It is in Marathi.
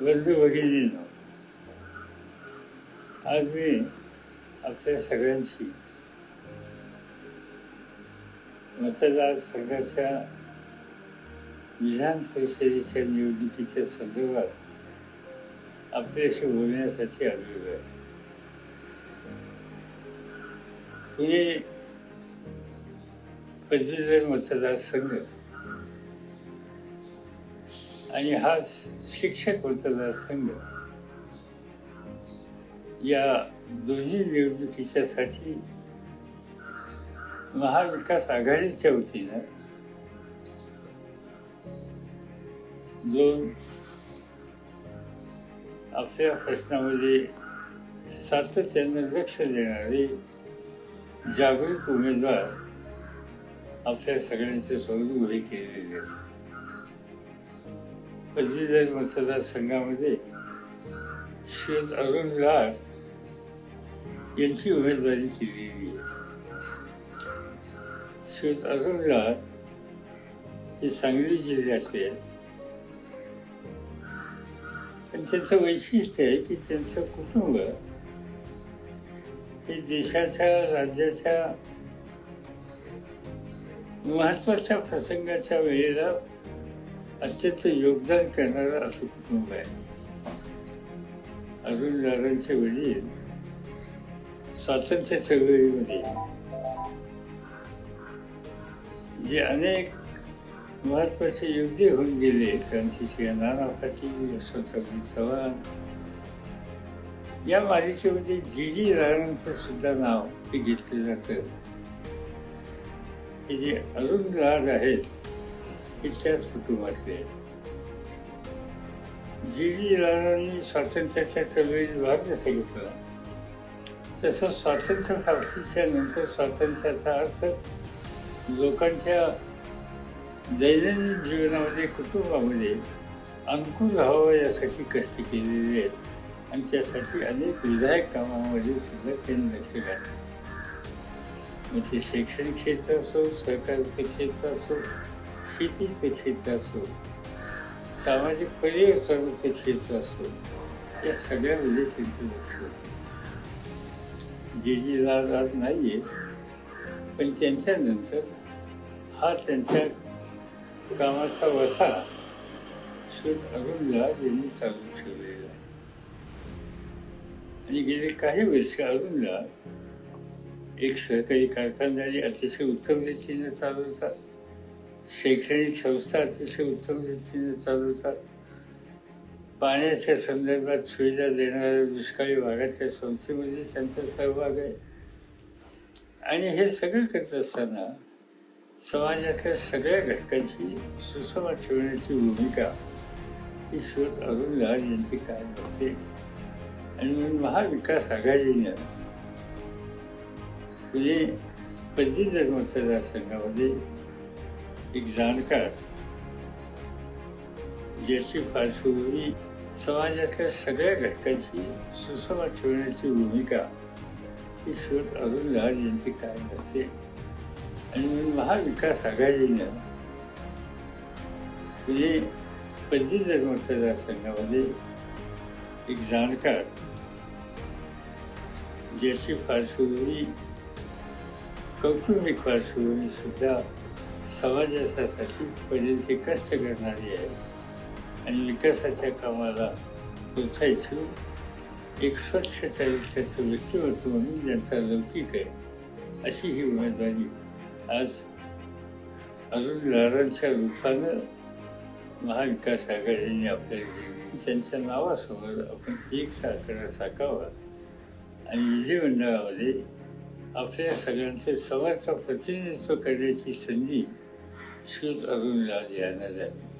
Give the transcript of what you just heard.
वर्ध भगिनींनो आज मी आपल्या सगळ्यांची मतदारसंघाच्या विधान परिषदेच्या निवडणुकीच्या संदर्भात आपल्याशी बोलण्यासाठी आलेलो आहे. पुणे पदवीधर मतदारसंघ आणि हा शिक्षक मतदारसंघ या दोन्ही निवडणुकीच्यासाठी महाविकास आघाडीच्या वतीनं दोन आपल्या प्रश्नामध्ये सातत्यानं लक्ष देणारे जागरूक उमेदवार आपल्या सगळ्यांच्या समोर उभे केलेले आहेत. पदवीधर मतदारसंघामध्ये श्री अरुण लाड यांची उमेदवारी केलेली आहे. श्री अरुण लाड हे सांगली जिल्ह्यातले आहेत. आणि त्यांचं वैशिष्ट्य आहे की त्यांचं कुटुंब हे देशाच्या राज्याच्या महत्त्वाच्या प्रसंगाच्या वेळेला अत्यंत योगदान करणारं असं कुटुंब आहे. अरुण दादांचे वडील स्वातंत्र्य चळवळीमध्ये जे अनेक महत्त्वाचे युद्धे होऊन गेले क्रांतिसिंह नाना पाटील यशवंतराव चव्हाण या मालिकेमध्ये जी जी राणांचं सुद्धा नाव हे घेतलं जातं. हे जे अरुण राज आहेत हे त्याच कुटुंबातले आहेत जी जी राणांनी स्वातंत्र्याच्या चळवळीत भाग कसा घेतला तसं स्वातंत्र्य प्राप्तीच्या नंतर स्वातंत्र्याचा अर्थ लोकांच्या दैनंदिन जीवनामध्ये कुटुंबामध्ये अनुकूल व्हावं यासाठी कष्ट केलेले आहेत. आणि त्यासाठी अनेक विधायक कामामध्ये सुद्धा त्यांनी लक्ष घातलं. मग ते शैक्षणिक क्षेत्र असो सहकारचं क्षेत्र असो शेतीचं क्षेत्र असो? सामाजिक परिवर्तनाचं क्षेत्र असो? या सगळ्यामध्ये त्यांचं लक्ष होतं जे जी लाल आज नाही आहे पण त्यांच्यानंतर हा त्यांच्या कामाचा वसा शोध अरुण यांनी चालू ठेवलेला आहे. आणि गेले काही वर्ष अरुण लाल एक सहकारी कारखानदारी अतिशय उत्तम रीतीने चालवतात. शैक्षणिक संस्था अतिशय उत्तम रीतीने चालवतात पाण्याच्या संदर्भात सुविधा देणाऱ्या दुष्काळी भागाच्या संस्थेमध्ये त्यांचा सहभाग आहे. आणि हे सगळं करत असताना समाजातल्या सगळ्या घटकांची सुसंवाद ठेवण्याची भूमिका ही शोध अरुण लहान यांची कायम असते. आणि म्हणून महाविकास आघाडीनं पुणे पदवीधर मतदारसंघामध्ये एक जाणकार ज्याची पार्श्वभूमी समाजातल्या सगळ्या घटकांची सुसंवाद ठेवण्याची भूमिका ही शोध अरुण लहान यांची कायम असते आणि म्हणून महाविकास आघाडीनं पुणे पदवीधर मतदारसंघामध्ये एक जाणकार ज्याची पार्श्वभूमी कौटुंबिक पार्श्वभूमी सुद्धा समाजासाठी पर्यंत कष्ट करणारी आहे. आणि विकासाच्या कामाला प्रोत्साहित एक स्वच्छ चारित्र्याचं व्यक्तिमत्व म्हणून ज्यांचा लौकिक आहे अशी ही उमेदवारी आज अरुण लाडांच्या रूपानं महाविकास आघाडीने आपल्याला दिली. त्यांच्या नावासमोर आपण एक साखरा साकावा आणि विधिमंडळामध्ये आपल्या सगळ्यांचे समर्थ प्रतिनिधित्व करण्याची संधी श्रुत अरुण लाल यांना द्यावी